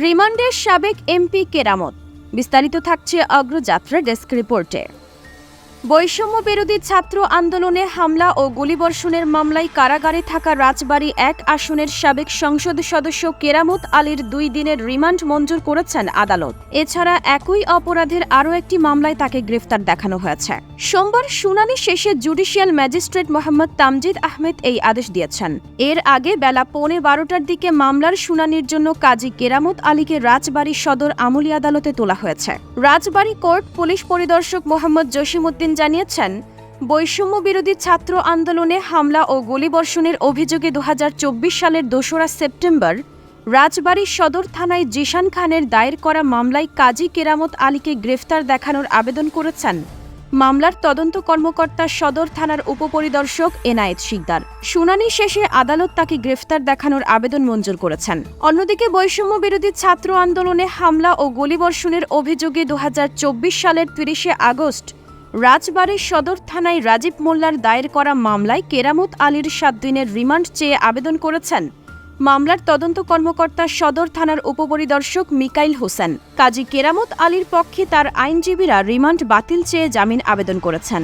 রিমান্ডে সাবেক এমপি কেরামত। বিস্তারিত থাকছে অগ্রযাত্রা ডেস্ক রিপোর্টে। বৈষম্য বিরোধী ছাত্র আন্দোলনে হামলা ও গুলিবর্ষণের মামলায় কারাগারে থাকা রাজবাড়ী এক আসনের সাবেক সংসদ সদস্য কেরামত আলীর দুই দিনের রিমান্ড মঞ্জুর করেছেন আদালত। এছাড়া একই অপরাধের আরও একটি মামলায় তাকে গ্রেফতার দেখানো হয়েছে। সোমবার শুনানি শেষে জুডিশিয়াল ম্যাজিস্ট্রেট মোহাম্মদ তামজিদ আহমেদ এই আদেশ দিয়েছেন। এর আগে বেলা পৌনে বারোটার দিকে মামলার শুনানির জন্য কাজী কেরামত আলীকে রাজবাড়ী সদর আমলি আদালতে তোলা হয়েছে। রাজবাড়ী কোর্ট পুলিশ পরিদর্শক মোহাম্মদ জসিমউদ্দিন জানিয়েছেন, বৈষম্য বিরোধী ছাত্র আন্দোলনে হামলা ও গুলিবর্ষণের অভিযোগে দু হাজার চব্বিশ সালের দোসরা সেপ্টেম্বর রাজবাড়ী সদর থানায় জিশান খানের দায়ের করা মামলায় কাজী কেরামত আলীকে গ্রেফতার দেখানোর আবেদন করেছেন। মামলার তদন্ত কর্মকর্তা সদর থানার উপপরিদর্শক এনায়েত শিকদার। শুনানি শেষে আদালত তাকে গ্রেফতার দেখানোর আবেদন মঞ্জুর করেছেন। অন্যদিকে বৈষম্য বিরোধী ছাত্র আন্দোলনে হামলা ও গুলিবর্ষণের অভিযোগে দু হাজার চব্বিশ সালের তিরিশে আগস্ট রাজবাড়ী সদর থানায় রাজীব মোল্লার দায়ের করা মামলায় কেরামত আলীর সাত দিনের রিমান্ড চেয়ে আবেদন করেছেন। মামলার তদন্ত কর্মকর্তা সদর থানার উপপরিদর্শক মিকাইল হোসেন। কাজী কেরামত আলীর পক্ষে তার আইনজীবীরা রিমান্ড বাতিল চেয়ে জামিন আবেদন করেছেন।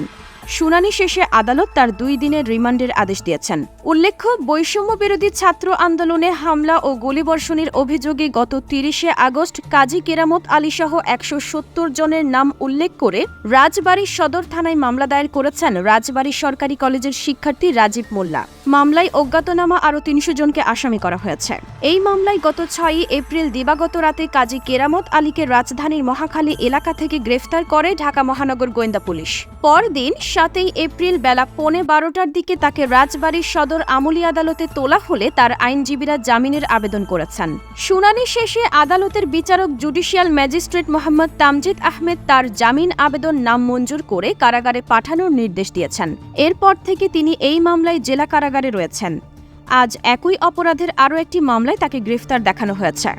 শুনানি শেষে আদালত তার দুই দিনের রিমান্ডের আদেশ দিয়েছেন। উল্লেখ্য বৈষম্য বিরোধী ছাত্র আন্দোলনে হামলা ও গুলিবর্ষণের অভিযোগে গত তিরিশে আগস্ট কাজী কেরামত আলী সহ একশো সত্তর জনের নাম উল্লেখ করে রাজবাড়ী সদর থানায় মামলা দায়ের করেছেন রাজবাড়ী সরকারি কলেজের শিক্ষার্থী রাজীব মোল্লা। মামলায় অজ্ঞাতনামা আরও তিনশো জনকে আসামি করা হয়েছে। এই মামলায় গত ছয়ই এপ্রিল দিবাগত রাতে কাজী কেরামত আলীকে রাজধানীর মহাখালী এলাকা থেকে গ্রেফতার করে ঢাকা মহানগর গোয়েন্দা পুলিশ। পরদিন সাতই এপ্রিল বেলা পৌনে বারোটার দিকে তাকে রাজবাড়ির সদর আমলি আদালতে তোলা হলে তার আইনজীবীরা জামিনের আবেদন করেছেন। শুনানি শেষে আদালতের বিচারক জুডিশিয়াল ম্যাজিস্ট্রেট মোহাম্মদ তামজিদ আহমেদ তার জামিন আবেদন নাম মঞ্জুর করে কারাগারে পাঠানোর নির্দেশ দিয়েছেন। এরপর থেকে তিনি এই মামলায় জেলা কারাগারে রয়েছেন। আজ একই অপরাধের আরও একটি মামলায় তাকে গ্রেফতার দেখানো হয়েছে।